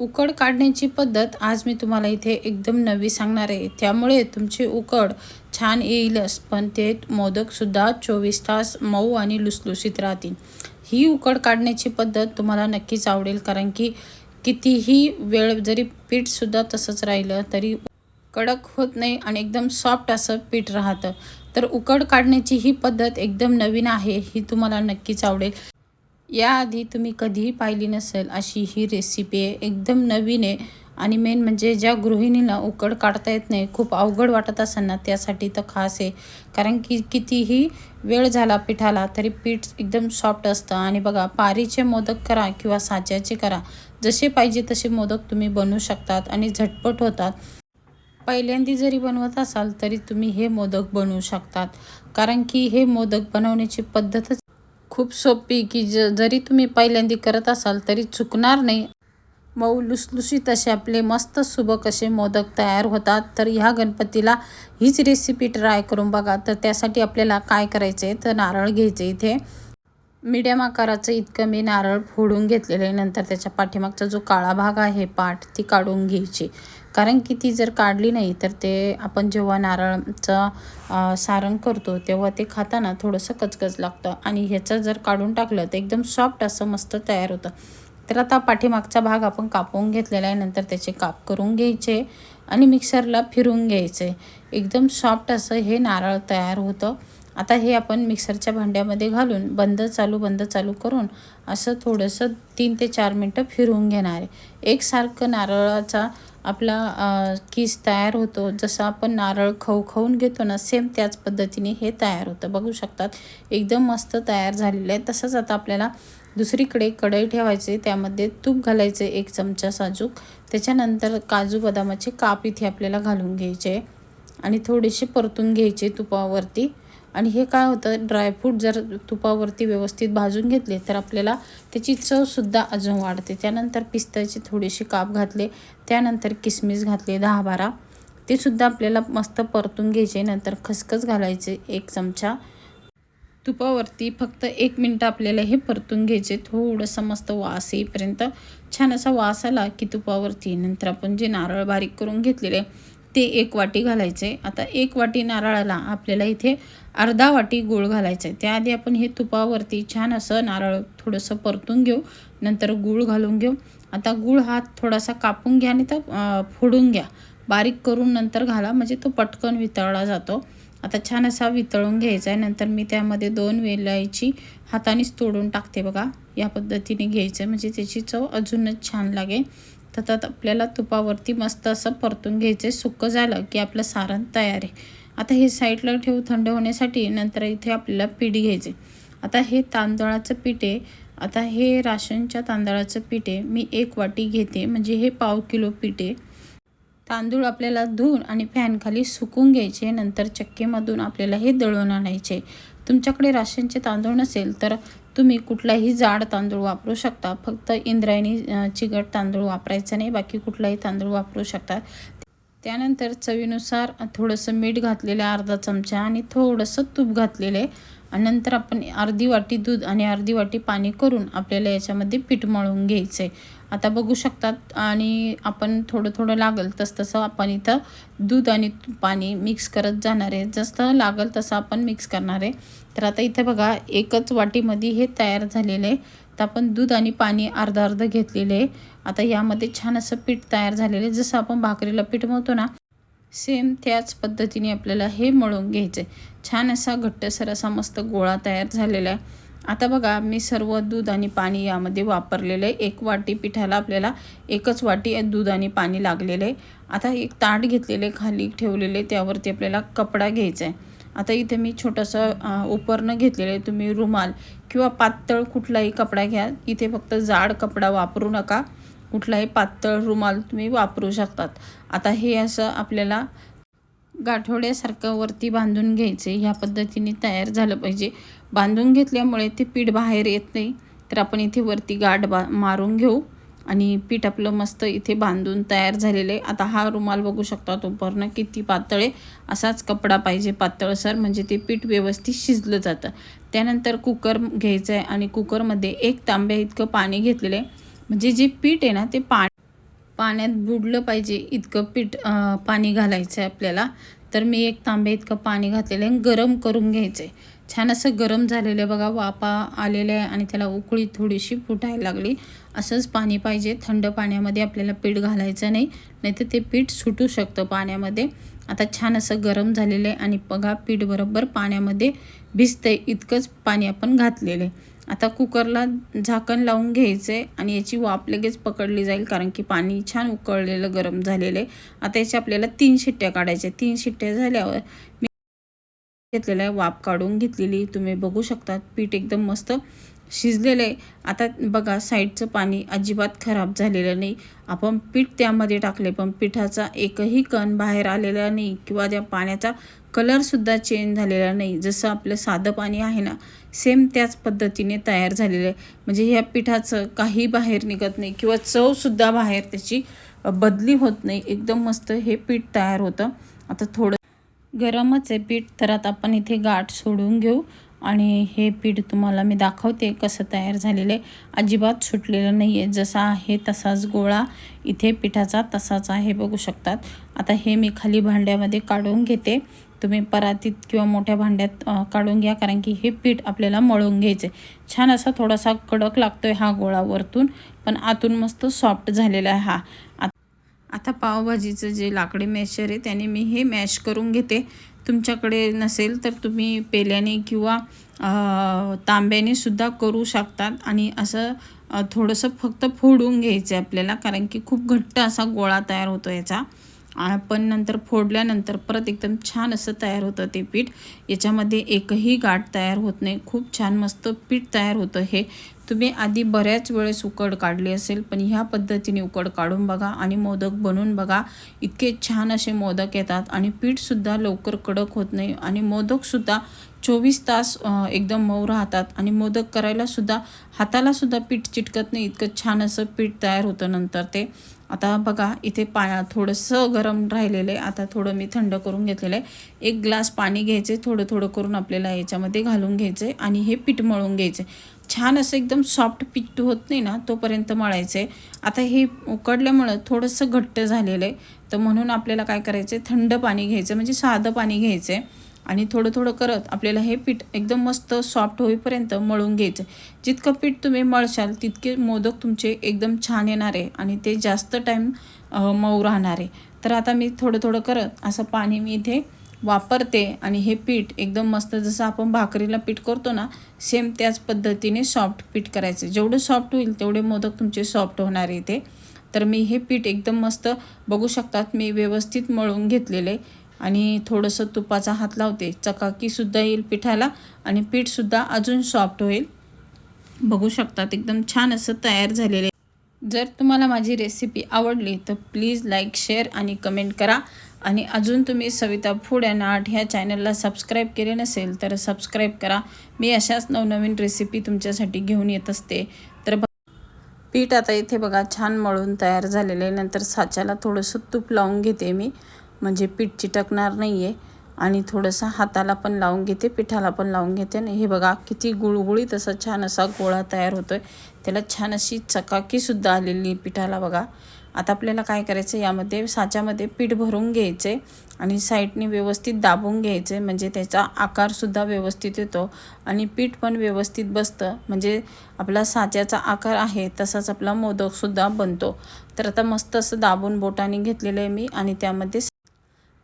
उकड काढण्याची पद्धत आज मी तुम्हाला इथे एकदम नवी सांगणार आहे. त्यामुळे तुमची उकड छान येईलच पण ते मोदकसुद्धा चोवीस तास मऊ आणि लुसलुसीत राहतील. ही उकड काढण्याची पद्धत तुम्हाला नक्कीच आवडेल कारण की कितीही वेळ जरी पीठसुद्धा तसंच राहिलं तरी कडक होत नाही आणि एकदम सॉफ्ट असं पीठ राहतं. तर उकड काढण्याची ही पद्धत एकदम नवीन आहे ही तुम्हाला नक्कीच आवडेल. याआधी तुम्ही कधीही पाहिली नसेल अशी ही रेसिपी आहे. एकदम नवीन आहे. आणि मेन म्हणजे ज्या गृहिणीला उकड काढता येत नाही खूप अवघड वाटत असताना त्यासाठी तर खास आहे. कारण की कितीही वेळ झाला पिठाला तरी पीठ एकदम सॉफ्ट असतं. आणि बघा पारीचे मोदक करा किंवा साच्याचे करा. जसे पाहिजे तसे मोदक तुम्ही बनवू शकतात आणि झटपट होतात. पहिल्यांदी जरी बनवत असाल तरी तुम्ही हे मोदक बनवू शकतात. कारण की हे मोदक बनवण्याची पद्धतच खूप सोपी की ज जरी तुम्ही पहिल्यांदी करत असाल तरी चुकणार नाही. मऊ लुसलुसीत असे आपले मस्त सुबक असे मोदक तयार होतात. तर ह्या गणपतीला हीच रेसिपी ट्राय करून बघा. तर त्यासाठी आपल्याला काय करायचं आहे तर नारळ घ्यायचे इथे. मीडियम आकाराचं इतकं मी नारळ फोडून घेतलेलं आहे. नंतर त्याच्या पाठीमागचा जो काळा भाग आहे पाठ ती काढून घ्यायची. कारण की ती जर काढली नाही तर ते आपण जेव्हा नारळाचं सारण करतो तेव्हा ते खाताना थोडंसं कचकच लागतं. आणि ह्याचं जर काढून टाकलं तर एकदम सॉफ्ट असं मस्त तयार होतं. तर आता पाठीमागचा भाग आपण कापून घेतलेला आहे. नंतर त्याचे काप करून घ्यायचे आणि मिक्सरला फिरून घ्यायचे. एकदम सॉफ्ट असं हे नारळ तयार होतं. आता हे आपण मिक्सरच्या भांड्यामध्ये घालून बंद चालू बंद चालू करून असं थोडंसं तीन ते चार मिनटं फिरवून घेणार आहे. एकसारखं नारळाचा आपला किस तयार होतो. जसं आपण नारळ खाऊ खाऊन घेतो ना सेम त्याच पद्धतीने हे तयार होतं. बघू शकतात एकदम मस्त तयार झालेलं आहे. तसंच आता आपल्याला दुसरीकडे कढई ठेवायचे त्यामध्ये तूप घालायचे एक चमचा साजूक. त्याच्यानंतर काजू बदामाचे काप इथे आपल्याला घालून घ्यायचे. आणि थोडेसे परतून घ्यायचे तुपावरती. आणि हे काय होतं ड्रायफ्रूट जर तुपावरती व्यवस्थित भाजून घेतले तर आपल्याला त्याची चवसुद्धा अजून वाढते. त्यानंतर पिस्त्याचे थोडेसे काप घातले त्यानंतर किसमिस घातले दहा बारा ते सुद्धा आपल्याला मस्त परतून घ्यायचे नंतर खसखस घालायचे एक चमचा. तुपावरती फक्त एक मिनटं आपल्याला हे परतून घ्यायचे थोडंसं मस्त वास येईपर्यंत. छान असा वास आला की तुपावरती नंतर आपण जे नारळ बारीक करून घेतलेले ते एक वाटी घालायचे. आता एक वाटी नारळाला आपल्याला इथे अर्धा वाटी गूळ घालायचं. आहे त्याआधी आपण हे तुपावरती छान असं नारळ थोडंसं परतून घेऊ. नंतर गूळ घालून घेऊ. आता गूळ हा थोडासा कापून घ्या आणि तर फोडून घ्या. बारीक करून नंतर घाला. म्हणजे तो पटकन वितळला जातो. आता छान असा वितळून घ्यायचा आहे. नंतर मी त्यामध्ये दोन वेलायची हातानेच तोडून टाकते बघा. या पद्धतीने घ्यायचं म्हणजे त्याची चव अजूनच छान लागेल. तर आपल्याला तुपावरती मस्त असं परतून घ्यायचं. सुक्कं झालं की आपलं सारण तयार आहे. आता हे साईडला ठेवू थंड होण्यासाठी नंतर इथे आपल्याला पीठ घ्यायचे. आता हे तांदळाचं पीठ आहे. आता हे राशनच्या तांदळाचं पीठ आहे. मी एक वाटी घेते. म्हणजे हे पाव किलो पीठ आहे. तांदूळ आपल्याला धुवून आणि फॅनखाली सुकून घ्यायचे. नंतर चक्कीमधून आपल्याला हे दळून आणायचे. तुमच्याकडे राशनचे तांदूळ नसेल तर तुम्ही कुठलाही जाड तांदूळ वापरू शकता. फक्त इंद्रायणी चिकट तांदूळ वापरायचं नाही. बाकी कुठलाही तांदूळ वापरू शकता. त्यानंतर चवीनुसार थोडंसं मीठ घातलेलं आहे अर्धा चमचा आणि थोडंसं तूप घातलेलं आहे. आणि नंतर आपण अर्धी वाटी दूध आणि अर्धी वाटी पाणी करून आपल्याला याच्यामध्ये पीठ मळून घ्यायचं आहे आता बघू शकतात आणि आपण थोडं थोडं लागल तस तसं आपण इथं दूध आणि पाणी मिक्स करत जाणार आहे. जसं लागल तसं आपण मिक्स करणार आहे. तर आता इथं बघा एकच वाटीमध्ये हे तयार झालेलं आहे. तर आपण दूध आणि पाणी अर्धा अर्ध घेतलेले आहे. आता यामध्ये छान असं पीठ तयार झालेलं आहे. जसं आपण भाकरीला पीठ मळतो ना सेम त्याच पद्धतीने आपल्याला हे मळून घ्यायचं आहे छान असा घट्टसर असा मस्त गोळा तयार झालेला आहे. आता बघा मी सर्व दूध आणि पाणी यामध्ये वापरलेलं आहे. एक वाटी पिठाला आपल्याला एकच वाटी दूध आणि पाणी लागलेलं आहे. आता एक ताट घेतलेले खाली ठेवलेले त्यावरती आपल्याला कपडा घ्यायचा आहे. आता इथे मी छोटंसं उपरणं घेतलेलं आहे तुम्ही रुमाल किंवा पातळ कुठलाही कपडा घ्या. इथे फक्त जाड कपडा वापरू नका. कुठलाही पातळ रुमाल तुम्ही वापरू शकतात. आता हे असं आपल्याला गाठोड्यासारखं वरती बांधून घ्यायचे. ह्या पद्धतीने तयार झालं पाहिजे. बांधून घेतल्यामुळे ते पीठ बाहेर येत नाही. तर आपण इथे वरती गाठ बा मारून घेऊ. आणि पीठ आपलं मस्त इथे बांधून तयार झालेलं आहे. आता हा रुमाल बघू शकता तो पूर्ण किती पातळ आहे. असाच कपडा पाहिजे पातळसर म्हणजे ते पीठ व्यवस्थित शिजलं जातं. त्यानंतर कुकर घ्यायचं आहे आणि कुकरमध्ये एक तांब्या इतकं पाणी घेतलेलं आहे. म्हणजे जे पीठ आहे ना ते पा पाण्यात बुडलं पाहिजे इतकं पीठ पाणी घालायचं आहे आपल्याला. तर मी एक तांब्या इतकं पाणी घातलेलं आहे गरम करून घ्यायचं आहे. छान असं गरम झालेलं आहे बघा वापा आलेलं आहे आणि त्याला उकळी थोडीशी फुटायला लागली. असंच पाणी पाहिजे थंड पाण्यामध्ये आपल्याला पीठ घालायचं नाही नाहीतर ते पीठ सुटू शकतं पाण्यामध्ये. आता छान असं गरम झालेलं आहे आणि बघा पीठ बरोबर पाण्यामध्ये भिजतंय इतकंच पाणी आपण घातलेलं आहे. आता कुकरला झाकण लावून घ्यायचं आहे आणि याची वाफ लगेच पकडली जाईल कारण की पाणी छान उकळलेलं गरम झालेलं आहे. आता याच्या आपल्याला तीन शिट्ट्या काढायच्या तीन शिट्ट्या झाल्यावर घेतलेलं आहे वाफ काढून घेतलेली तुम्ही बघू शकता पीठ एकदम मस्त शिजलेलं आहे. आता बघा साईडचं पाणी अजिबात खराब झालेलं नाही. आपण पीठ त्यामध्ये टाकले पण पिठाचा एकही कण बाहेर आलेला नाही किंवा त्या पाण्याचा कलरसुद्धा चेंज झालेला नाही. जसं आपलं साधं पाणी आहे ना सेम त्याच पद्धतीने तयार झालेलं आहे. म्हणजे ह्या पिठाचं काही बाहेर निघत नाही किंवा चवसुद्धा बाहेर त्याची बदली होत नाही. एकदम मस्त हे पीठ तयार होतं. आता थोडं गरमच आहे पीठ तर आता आपण इथे गाठ सोडून घेऊ. आणि हे पीठ तुम्हाला मी दाखवते कसं तयार झालेलं आहे. अजिबात सुटलेलं नाही आहे जसा आहे तसाच गोळा इथे पिठाचा तसाच आहे बघू शकतात. आता हे मी खाली भांड्यामध्ये काढून घेते. तुम्ही परातीत किंवा मोठ्या भांड्यात काढून घ्या कारण की हे पीठ आपल्याला मळून घ्यायचं आहे छान असा थोडासा कडक लागतो आहे हा गोळा वरतून पण आतून मस्त सॉफ्ट झालेला आहे हा. आता पावभाजीचं जे लाकडी मॅशर आहे त्याने मी हे मॅश करून घेते. तुमच्याकडे नसेल तर तुम्ही पेल्याने किंवा तांब्याने सुद्धा करू शकतात. आणि असं थोडंसं फक्त फोडून घ्यायचं आहे आपल्याला कारण की खूप घट्ट असा गोळा तयार होतो याचा. पण नंतर फोडल्यानंतर परत एकदम छान असं तयार होतं ते पीठ. याच्यामध्ये एकही गाठ तयार होत नाही. खूप छान मस्त पीठ तयार होतं हे. तुम्ही आधी बऱ्याच वेळेस उकड काढली असेल पण ह्या पद्धतीने उकड काढून बघा आणि मोदक बनवून बघा. इतके छान असे मोदक येतात आणि पीठसुद्धा लवकर कडक होत नाही आणि मोदकसुद्धा चोवीस तास एकदम मऊ राहतात आणि मोदक करायलासुद्धा हातालासुद्धा पीठ चिटकत नाही. इतकं छान असं पीठ तयार होतं नंतर ते. आता बघा इथे पाया थोडंसं गरम राहिलेलं आहे. आता थोडं मी थंड करून घेतलेलं आहे. एक ग्लास पाणी घ्यायचे थोडं थोडं करून आपल्याला याच्यामध्ये घालून घ्यायचं आहे आणि हे पीठ मळून घ्यायचं. छान असं एकदम सॉफ्ट पिट्टू होत नाही ना तोपर्यंत मळायचं. आहे आता हे उकडल्यामुळं थोडंसं घट्ट झालेलं आहे. तर म्हणून आपल्याला काय करायचं आहे थंड पाणी घ्यायचं म्हणजे साधं पाणी घ्यायचं आहे आणि थोडं थोडं करत आपल्याला हे पीठ एकदम मस्त सॉफ्ट होईपर्यंत मळून घ्यायचं. जितकं पीठ तुम्ही मळशाल तितके मोदक तुमचे एकदम छान येणार आहे आणि ते जास्त टाईम मऊ राहणार आहे. तर आता मी थोडं थोडं करत असं पाणी मी इथे वापरते आणि हे पीठ एकदम मस्त जसं आपण भाकरीला पीठ करतो ना सेम त्याच पद्धतीने सॉफ्ट पीठ करायचं. जेवढं सॉफ्ट होईल तेवढे मोदक तुमचे सॉफ्ट होणार येते इथे तर मी हे पीठ एकदम मस्त बघू शकतात मी व्यवस्थित मळून घेतलेले. आणि थोडंसं तुपाचा हात लावते. चकाकीसुद्धा येईल पिठाला आणि पीठसुद्धा अजून सॉफ्ट होईल. बघू शकतात एकदम छान असं तयार झालेले जर तुम्हाला माझी रेसिपी आवडली तर प्लीज लाईक शेअर आणि कमेंट करा. आणि अजून तुम्ही सविता फूड अँड आर्ट ह्या चॅनलला सबस्क्राईब केले नसेल तर सबस्क्राईब करा. मी अशाच नवनवीन रेसिपी तुमच्यासाठी घेऊन येत असते. तर पीठ आता इथे बघा छान मळून तयार झालेलं आहे. नंतर साच्याला थोडंसं तूप लावून घेते मी. म्हणजे पीठ चिटकणार नाही आहे आणि थोडंसं हाताला पण लावून घेते पिठाला पण लावून घेते. आणि हे बघा किती गुळगुळीत असा छान असा गोळा तयार होतो आहे त्याला छान अशी चकाकीसुद्धा आलेली आहे पिठाला बघा. आता आपल्याला काय करायचं यामध्ये साच्यामध्ये पीठ भरून घ्यायचे आणि साईडने व्यवस्थित दाबून घ्यायचे. म्हणजे त्याचा आकारसुद्धा व्यवस्थित येतो आणि पीठ पण व्यवस्थित बसतं. म्हणजे आपला साच्याचा आकार आहे तसाच आपला मोदकसुद्धा बनतो. तर आता मस्त असं दाबून बोटाने घेतलेलं आहे मी आणि त्यामध्ये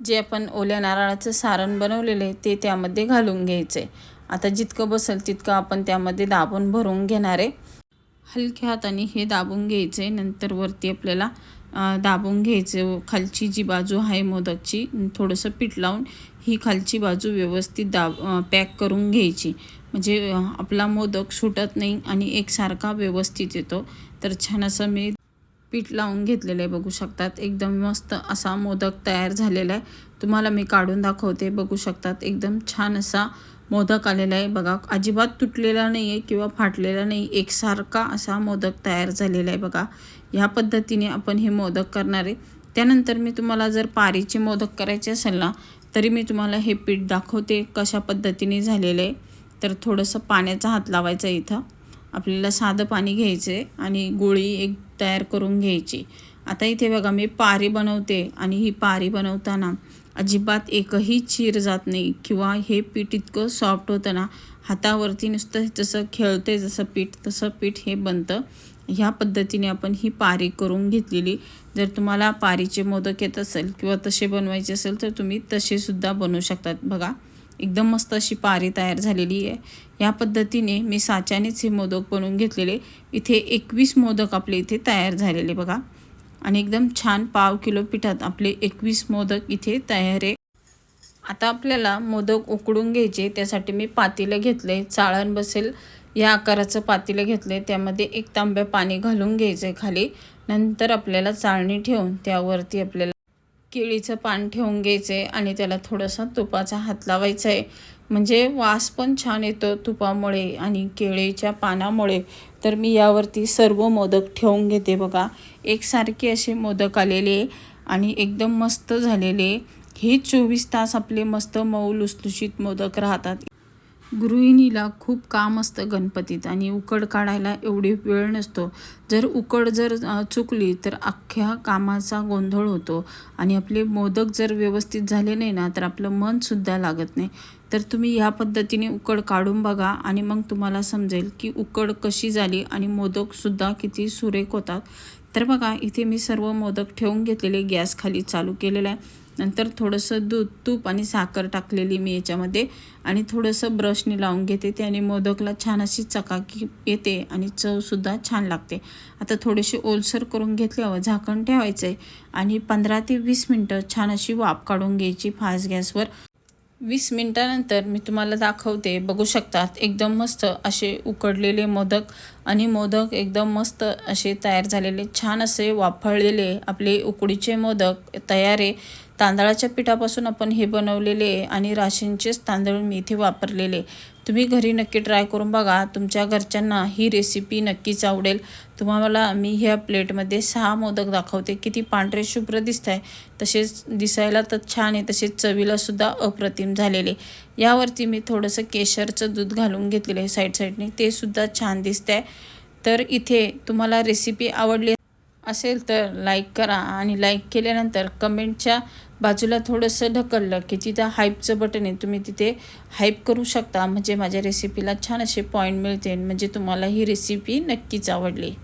जे आपण ओल्या नारळाचं सारण बनवलेलं आहे ते त्यामध्ये घालून घ्यायचे. आता जितकं बसेल तितकं आपण त्यामध्ये दाबून भरून घेणार आहे. हलक्या हाताने हे दाबून घ्यायचे. नंतर वरती आपल्याला दाबून घ्यायचे. खालची जी बाजू आहे मोदकची थोडंसं पीठ लावून ही खालची बाजू व्यवस्थित दाब पॅक करून घ्यायची. म्हणजे आपला मोदक सुटत नाही आणि एकसारखा व्यवस्थित येतो. तर छान असं मी पीठ लावून घेतलेलं आहे. बघू शकतात एकदम मस्त असा मोदक तयार झालेला आहे. तुम्हाला मी काढून दाखवते. बघू शकतात एकदम छान असा मोदक आलेला आहे. बघा अजिबात तुटलेला नाही आहे किंवा फाटलेला नाही. एकसारखा असा मोदक तयार झालेला आहे बघा. ह्या पद्धतीने आपण हे मोदक करणार आहे. त्यानंतर मी तुम्हाला जर पारीचे मोदक करायचे असेल ना तरी मी तुम्हाला हे पीठ दाखवते कशा पद्धतीने झालेलं आहे. तर थोडंसं पाण्याचा हात लावायचा इथं. आपल्याला साधं पाणी घ्यायचं आहे आणि गोळी एक तयार करून घ्यायची. आता इथे बघा मी पारी बनवते आणि ही पारी बनवताना अजिबात एकही चीर जात नाही. किंवा हे पीठ इतकं सॉफ्ट होतं ना हातावरती नुसतं जसं खेळते जसं पीठ तसं पीठ हे बनतं. ह्या पद्धतीने आपण ही पारी करून घेतलेली. जर तुम्हाला पारीचे मोदक येत असेल किंवा तसे बनवायचे असेल तर तुम्ही तसेसुद्धा बनवू शकतात. बघा एकदम मस्त अशी पारी तयार झालेली आहे. या पद्धतीने मी साच्यानेच हे मोदक बनवून घेतलेले. इथे एकवीस मोदक आपले इथे तयार झालेले बघा. आणि एकदम छान पाव किलो पिठात आपले एकवीस मोदक इथे तयार आहे. आता आपल्याला मोदक उकडून घ्यायचे त्यासाठी मी पातेलं घेतले चाळण बसेल या आकाराचं पातेलं घेतले त्यामध्ये एक तांब्या पाणी घालून घ्यायचं आहे खाली नंतर आपल्याला चाळणी ठेवून त्यावरती आपल्याला केळीचं पान ठेवून घ्यायचं आहे आणि त्याला थोडासा तुपाचा हात लावायचा आहे म्हणजे वास पण छान येतो तुपामुळे आणि केळीच्या पानामुळे. तर मी यावरती सर्व मोदक ठेवून घेते बघा. एकसारखे असे मोदक आलेले आणि एकदम मस्त झालेले. हे चोवीस तास आपले मस्त मऊ लुसलुशीत मोदक राहतात. गृहिणीला खूप काम असतं गणपतीत आणि उकड काढायला एवढी वेळ नसतो. जर उकड जर चुकली तर अख्ख्या कामाचा गोंधळ होतो आणि आपले मोदक जर व्यवस्थित झाले नाही ना तर आपलं मनसुद्धा लागत नाही. तर तुम्ही ह्या पद्धतीने उकड काढून बघा आणि मग तुम्हाला समजेल की उकड कशी झाली आणि मोदकसुद्धा किती सुरेख होतात. तर बघा इथे मी सर्व मोदक ठेवून घेतलेले गॅस खाली चालू केलेला आहे. नंतर थोडंसं दूध तूप आणि साखर टाकलेली मी याच्यामध्ये आणि थोडंसं ब्रशने लावून घेते. त्याने मोदकला छान अशी चकाकी येते आणि चवसुद्धा छान लागते. आता थोडीशी ओलसर करून घेतल्यावर झाकण ठेवायचं आहे आणि पंधरा ते वीस मिनटं छान अशी वाफ काढून घ्यायची फास्ट गॅसवर. वीस मिनटानंतर मी तुम्हाला दाखवते. बघू शकतात एकदम मस्त असे उकडलेले मोदक आणि मोदक एकदम मस्त असे तयार झालेले छान असे वाफळलेले आपले उकडीचे मोदक तयार आहे. तांदळाच्या पिठापासून आपण हे बनवलेले आणि राशींचेच तांदूळ मी इथे वापरलेले. तुम्ही घरी नक्की ट्राय करून बघा. तुमच्या घरच्यांना ही रेसिपी नक्कीच आवडेल. तुम्हाला मी ह्या प्लेटमध्ये सहा मोदक दाखवते. किती पांढरे शुभ्र दिसत आहे तसेच दिसायला तर छान आहे. तसेच चवीलासुद्धा अप्रतिम झालेले. यावरती मी थोडंसं केशरचं दूध घालून घेतलेलं आहे. साईड साईडने ते सुद्धा छान दिसतं आहे तर इथे तुम्हाला रेसिपी आवडली असेल तर लाईक करा आणि लाईक केल्यानंतर कमेंटच्या बाजूला थोडंसं ढकललं की तिथं हाईपचं बटन आहे तुम्ही तिथे हाईप करू शकता. म्हणजे माझ्या रेसिपीला छान असे पॉईंट मिळतील. म्हणजे तुम्हाला ही रेसिपी नक्कीच आवडली.